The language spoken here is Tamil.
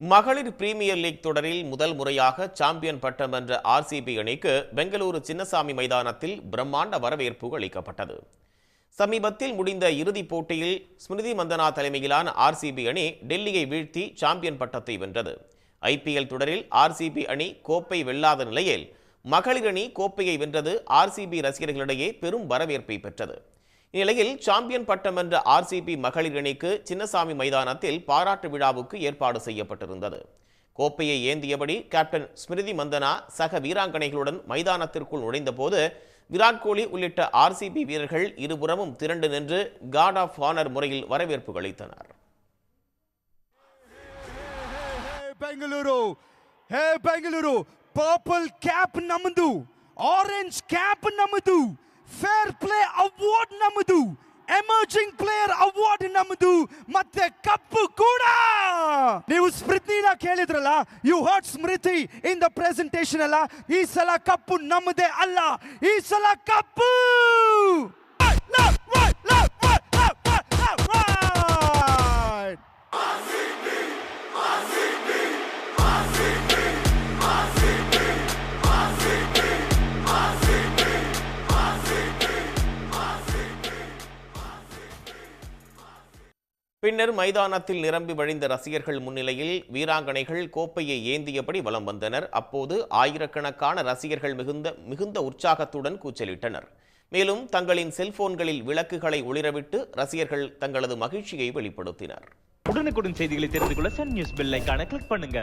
மகளிர் பிரீமியர் லீக் தொடரில் முதல் முறையாக சாம்பியன் பட்டம் வென்ற ஆர்சிபி அணிக்கு பெங்களூரு சின்னசாமி மைதானத்தில் பிரம்மாண்ட வரவேற்பு அளிக்கப்பட்டது. சமீபத்தில் முடிந்த இறுதிப் போட்டியில் ஸ்மிருதி மந்தனா தலைமையிலான ஆர்சிபி அணி டெல்லியை வீழ்த்தி சாம்பியன் பட்டத்தை வென்றது. ஐபிஎல் தொடரில் ஆர்சிபி அணி கோப்பை வெல்லாத நிலையில் மகளிர் அணி கோப்பையை வென்றது ஆர்சிபி ரசிகர்களிடையே பெரும் வரவேற்பை பெற்றது. இந்நிலையில் சாம்பியன் பட்டம் வென்ற ஆர்சிபி மகளிர் அணிக்கு சின்னசாமி மைதானத்தில் பாராட்டு விழாவுக்கு ஏற்பாடு செய்யப்பட்டிருந்தது. கோப்பையை ஏந்தியபடி கேப்டன் ஸ்மிருதி மந்தனா சக வீராங்கனைகளுடன் மைதானத்திற்குள் நுழைந்தபோது விராட் கோலி உள்ளிட்ட ஆர்சிபி வீரர்கள் இருபுறமும் திரண்டு நின்று கார்ட் ஆஃப் ஆனர் முறையில் வரவேற்பு அளித்தனர். Bengaluru hey Bengaluru purple cap நமுது orange cap நமுது ஃபேர் ಅವಾರ್ಡ್ ನಮ್ಮದು ಎಮರ್ಜಿಂಗ್ ಪ್ಲೇಯರ್ ಅವಾರ್ಡ್ ನಮ್ಮದು ಮತ್ತೆ ಕಪ್ಪು ಕೂಡ. ನೀವು ಸ್ಮೃತಿನ ಕೇಳಿದ್ರಲ್ಲ you heard Smriti in the presentation ಅಲ್ಲ, ಈ ಸಲ ಕಪ್ಪು ನಮ್ಮದೇ ಅಲ್ಲ. ಈ ಸಲ ಕಪ್ಪು பின்னர் மைதானத்தில் நிரம்பி வழிந்த ரசிகர்கள் முன்னிலையில் வீராங்கனைகள் கோப்பையை ஏந்தியபடி வலம் வந்தனர். அப்போது ஆயிரக்கணக்கான ரசிகர்கள் மிகுந்த மிகுந்த உற்சாகத்துடன் கூச்சலிட்டனர். மேலும் தங்களின் செல்போன்களில் விளக்குகளை ஒளிரவிட்டு ரசிகர்கள் தங்களது மகிழ்ச்சியை வெளிப்படுத்தினர். உடனுக்குடன் செய்திகளை தெரிந்து கொள்ள சன் நியூஸ் பெல்லைக்கான கிளிக் பண்ணுங்க.